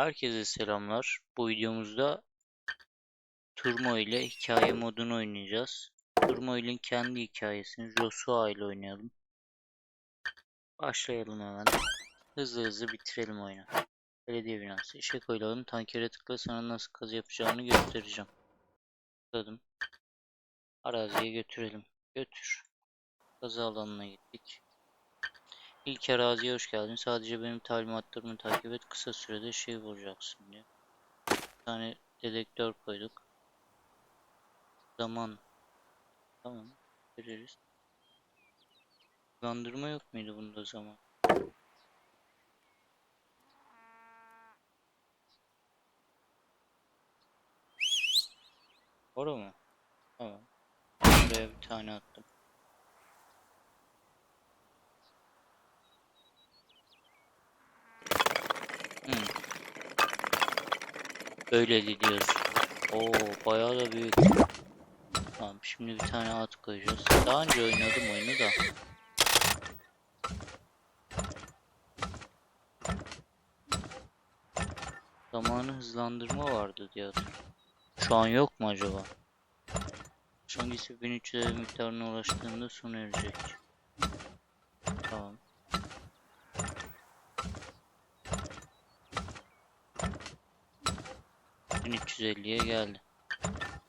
Herkese selamlar. Bu videomuzda Turmo ile hikaye modunu oynayacağız. Turmo ile kendi hikayesini Joshua ile oynayalım. Başlayalım hemen. Hızlı hızlı bitirelim oyunu. Belediye binası. İşe koyulalım. Tankere tıkla sana nasıl kazı yapacağını göstereceğim. Tıkladım. Araziye götürelim. Götür. Kazı alanına gittik. İlk araziye hoş geldin. Sadece benim talimatlarımı takip et. Kısa sürede şey vuracaksın diyor. Bir tane dedektör koyduk. Zaman. Tamam. Veririz. Hızlandırma yok muydu bunda zaman? Orada mı? Tamam. Oraya bir tane attım. Hmm. Böyle gidiyoruz. Oo bayağı da büyük. Tamam şimdi bir tane at koyacağız. Daha önce oynadım oyunu da. Zamanı hızlandırma vardı diye. Şu an yok mu acaba? Hangisi 1300 miktarına ulaştığında sona erecek. Tamam. ...1350'ye geldi.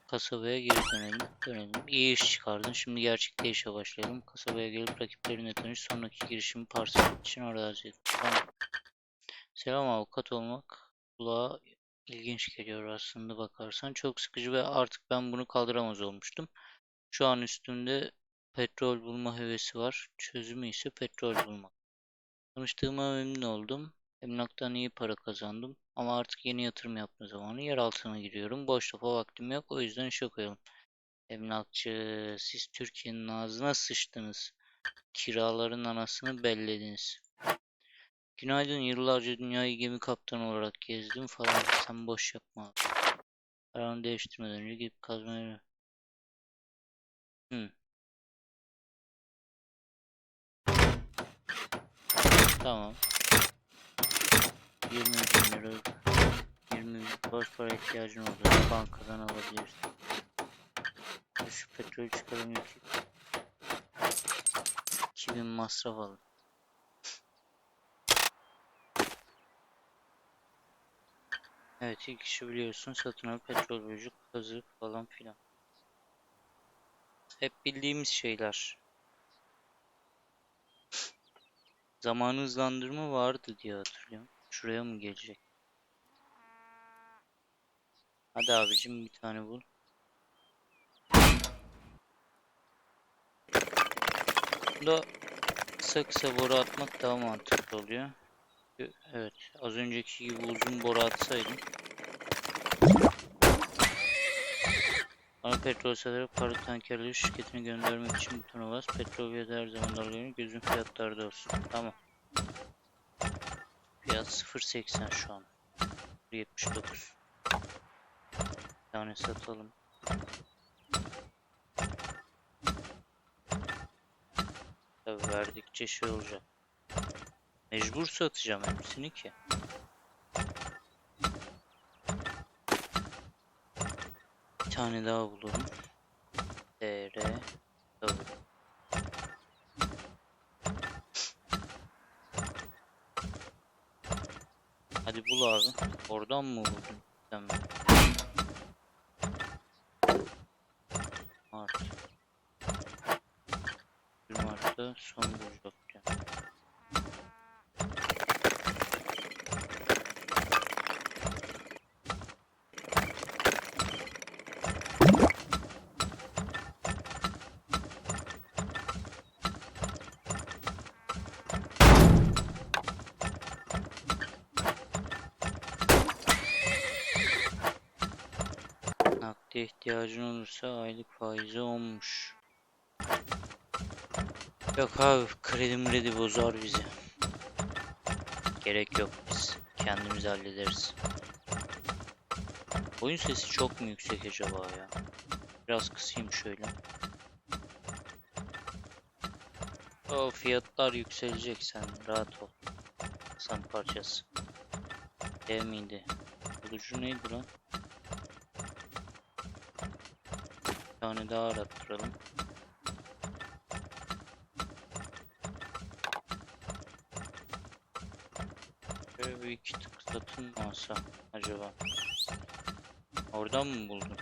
Kasabaya geri dönelim. Dönelim. İyi iş çıkardın. Şimdi gerçekte işe başlayalım. Kasabaya gelip rakiplerinle tanış. Sonraki girişimi parsel için arazi. Tamam. Selam avukat olmak. Kulağa ilginç geliyor aslında bakarsan. Çok sıkıcı ve artık ben bunu kaldıramaz olmuştum. Şu an üstümde petrol bulma hevesi var. Çözümü ise petrol bulmak. Tanıştığıma memnun oldum. Emlaktan iyi para kazandım. Ama artık yeni yatırım yapma zamanı. Yer altına giriyorum. Boş lafa vaktim yok. O yüzden işe koyalım. Emlakçı, siz Türkiye'nin ağzına sıçtınız. Kiraların anasını bellediniz. Günaydın. Yıllarca dünyayı gemi kaptanı olarak gezdim falan. Sen boş yapma abi. Paranı değiştirmeden önce gidip kazmaya... Hmm. Tamam. 20 bin lira 20 bin boş para ihtiyacın olduğunda bankadan alabilirsin. Şu petrol çıkarım yok. 2000 masraf alın. Evet ilk işi biliyorsun satın al petrol bölücük hazır falan filan. Hep bildiğimiz şeyler. Zamanı hızlandırma vardı diye hatırlıyorum. Şuraya mı gelecek? Hadi abicim bir tane bul. Bunda kısa kısa boru atmak daha mantıklı oluyor. Evet, az önceki gibi uzun boru atsaydım. Bana petrol satarak para tankerleri şirketine göndermek için butona bas. Petrol fiyatı her zaman dalgalanıyor. Gözün fiyatlarda olsun. Tamam. Fiyat 0.80 şu an. 79. Bir tane satalım. Tabii verdikçe şey olacak. Mecbur satacağım hepsini ki. Bir tane daha bulurum. TR Bul abi. Oradan mı buldun? Sen mi? Mart. 1 Mart'ta son bulacak diyor. Nakde ihtiyacın olursa aylık faizi olmuş. Yok abi kredi mredi bozar bizi. Gerek yok biz. Kendimiz hallederiz. Oyun sesi çok mu yüksek acaba ya? Biraz kısayım şöyle. O fiyatlar yükselecek sen rahat ol. Sen parçası. D miydi? Bulucu neydi lan? Bir tane daha arattıralım. Şöyle bir iki tık satın mı alsam acaba? Oradan mı buldun?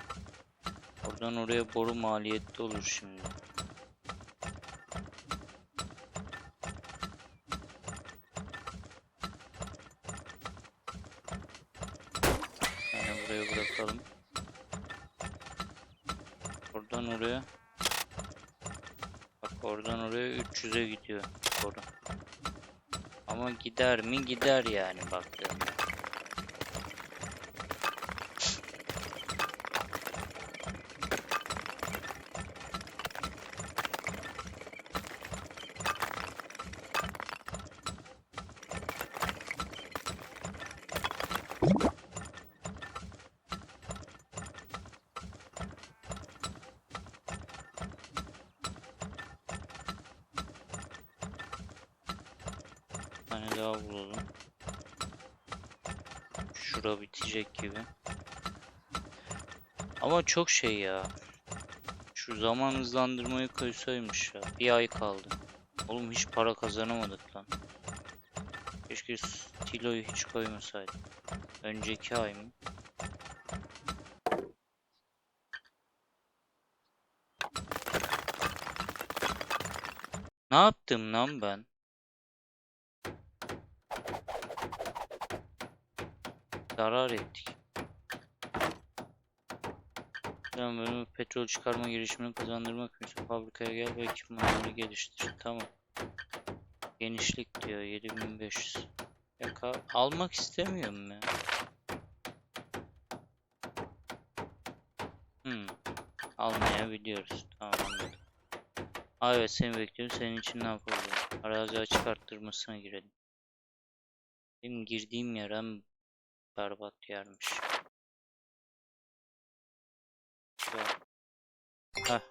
Oradan oraya boru maliyetli olur şimdi. Yani buraya bırakalım. 500'e gidiyor. Doğru. Ama gider mi? Gider yani baktığım. Daha bulalım. Şura bitecek gibi. Ama çok şey ya. Şu zaman hızlandırmayı koysaymış ya. Bir ay kaldı. Oğlum hiç para kazanamadık lan. Keşke stiloyu hiç koymasaydım. Önceki ay mı? Ne yaptım lan ben? Zarar ettik. Tamam bölümü petrol çıkarma girişimini kazandırmak için fabrikaya gel ve ekipmanları geliştir. Tamam. Genişlik diyor 7500. Ya almak istemiyorum ya. Hmm. Almayabiliyoruz. Tamam anladım. Aa, evet seni bekliyorum. Senin için ne yapabilirim? Arazi açık arttırmasına girelim. Benim girdiğim yer hem berbat yermiş. Heh. Tamam.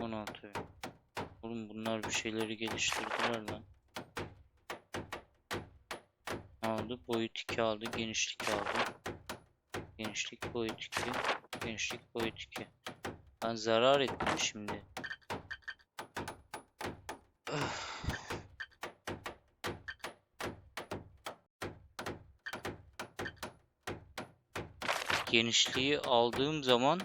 On altı. Oğlum bunlar bir şeyleri geliştirdiler lan. Aldı? Boyut 2 aldı. Genişlik aldı. Genişlik boyut 2. Genişlik boyut 2. Ben zarar ettim şimdi. Genişliği aldığım zaman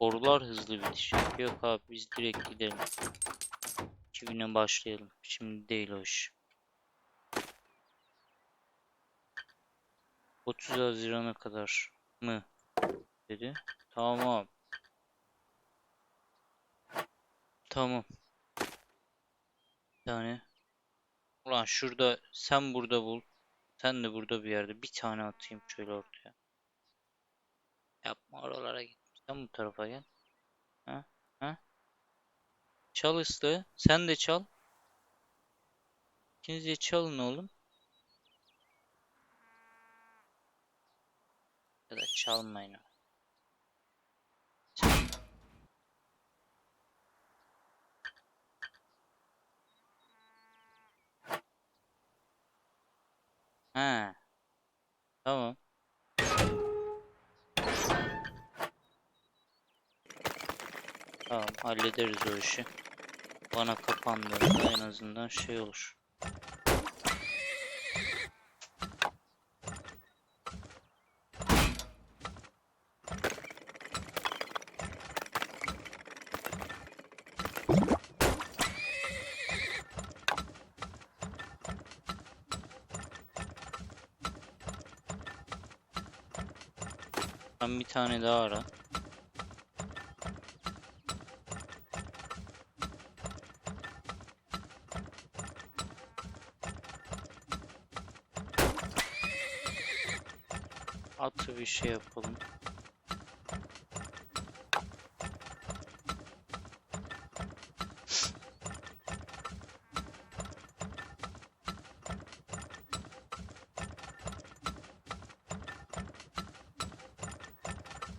borular hızlı bitecek. Yok abi biz direkt gidelim. 2000'e başlayalım. Şimdi değil o iş. 30 Haziran'a kadar mı? Dedi. Tamam. Tamam. Bir tane. Ulan şurada sen burada bul. Sen de burada bir yerde bir tane atayım şöyle ortaya. Yapma oralara git. Sen bu tarafa gel. Ha? Ha? Çal ıslığı. Sen de çal. İkiniz de çalın oğlum. Ya da çalmayın. Ha. Tamam. Tamam hallederiz o işi. Bana kapandığında en azından şey olur. Ben bir tane daha ara. Atı bir şey yapalım.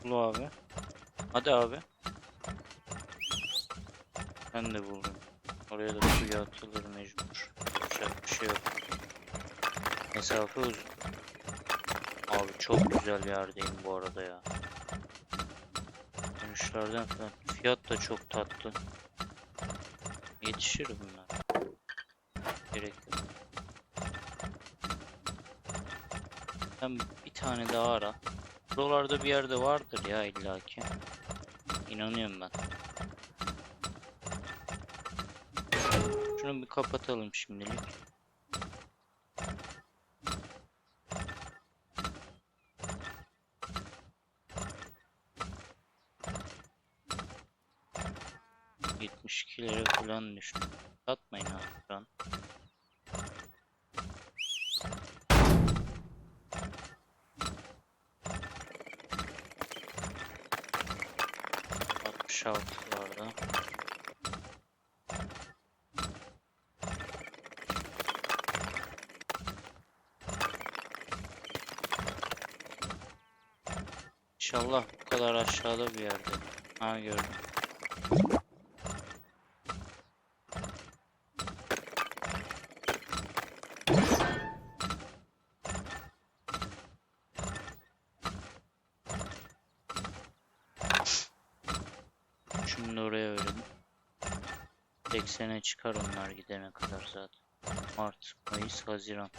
Bul abi. Hadi abi. Ben de buldum. Oraya da suya atılır mecbur. Yapacak bir şey yok. Mesafe uzun. Abi çok güzel yerdeyim bu arada ya. Dönüşlerden falan. Fiyat da çok tatlı. Yetişir bunlar. Gerek yok. Sen bir tane daha ara. Buralarda bir yerde vardır ya illaki. İnanıyorum ben. Şunu bir kapatalım şimdilik. Yetmiş lira falan düştü. Satmayın abi şu an. Altmış altılarda. İnşallah bu kadar aşağıda bir yerde. Ha gördüm. Şunu da oraya verelim. 80'e çıkar onlar gidene kadar zaten. Mart, Mayıs, Haziran.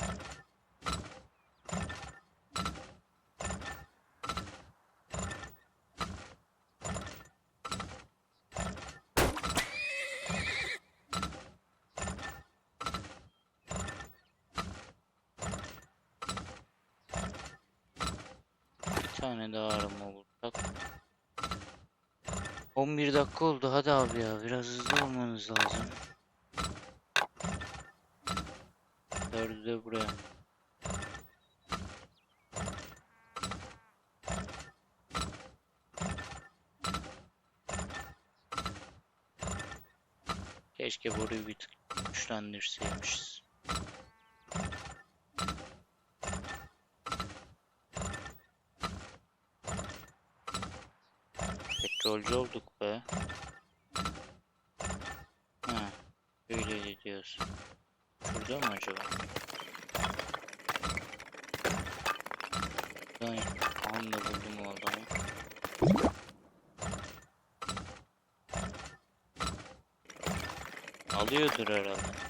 Bir tane daha arama bulsak. 11 dakika oldu hadi abi ya biraz hızlı olmanız lazım. Dördü de buraya. Keşke burayı bir tık güçlendirseymişiz. Petrolcü olduk be. Ha, öyle gidiyoruz. Şurada mı acaba? Ben anla buldum o adamı. Alıyordur herhalde.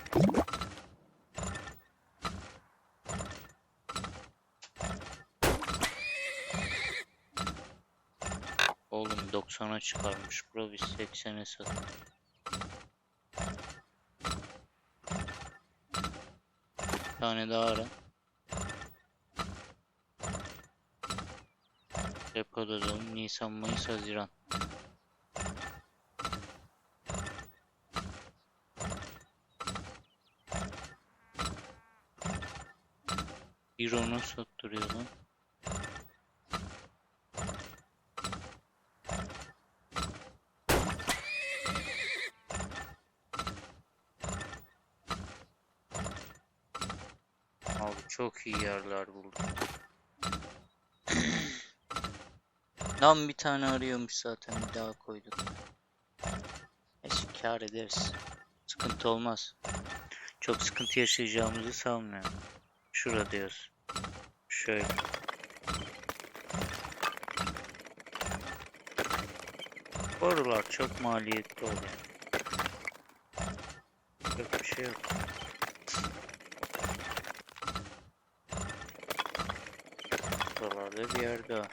Oğlum 90'a çıkarmış. Bura biz 80'e satıyor. Bir tane daha ara. Depoda dolu Nisan, Mayıs, Haziran. Bir onu sattıruyor lan. Abi çok iyi yerler buldum. Lan bir tane arıyormuş zaten bir daha koyduk. Neyse kâr ederiz. Sıkıntı olmaz. Çok sıkıntı yaşayacağımızı sanmıyorum. Şurada diyoruz. Şöyle. Borular çok maliyetli oluyor. Yok bir şey yok. Buralarda bir yer daha.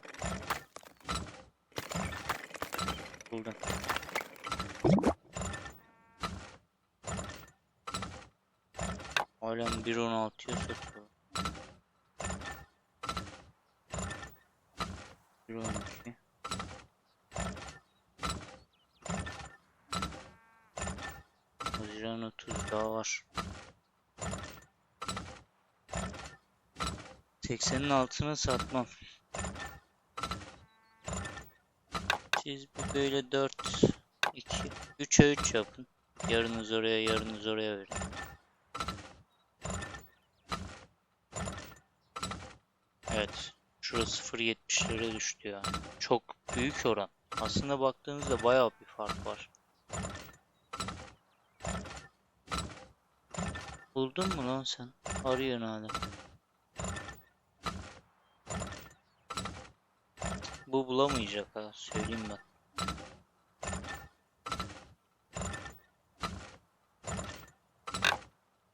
Buldum. Halen 1.16'ya satıyor. 1.12 Haziran 30 daha var. 80'in altına satmam. Siz bu böyle 4 2 3'e 3 yapın. Yarınız oraya, yarınız oraya verin. Evet. Şurası 0.70'lere düştü yani. Çok büyük oran. Aslında baktığınızda bayağı bir fark var. Buldun mu lan sen? Arıyorsun hala. Bu bulamayacak ha söyleyeyim ben.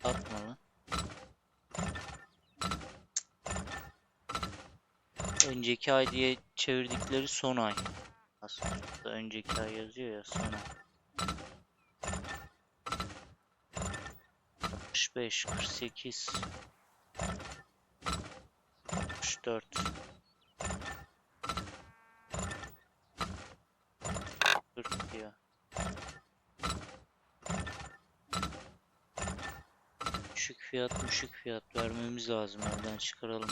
Atma lan. Önceki ay diye çevirdikleri son ay. Aslında önceki ay yazıyor ya son ay. 65, 48, 64. Kırk diyor. Düşük fiyat, düşük fiyat vermemiz lazım. Oradan çıkaralım.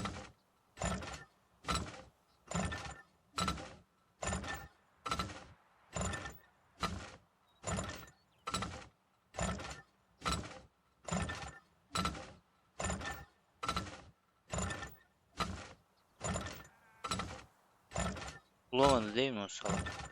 Bulamadı değil mi o salak?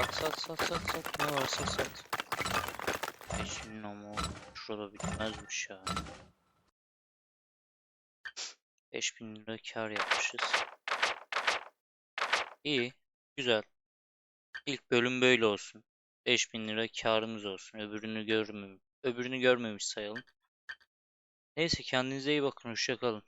Sat sat sat sat sat ne varsa sat. 5000 ama şurada bitmezmiş ya. 5000 lira kar yapmışız. İyi, güzel. İlk bölüm böyle olsun. 5000 lira karımız olsun. Öbürünü görmem öbürünü görmemiş sayalım. Neyse kendinize iyi bakın. Hoşça kalın.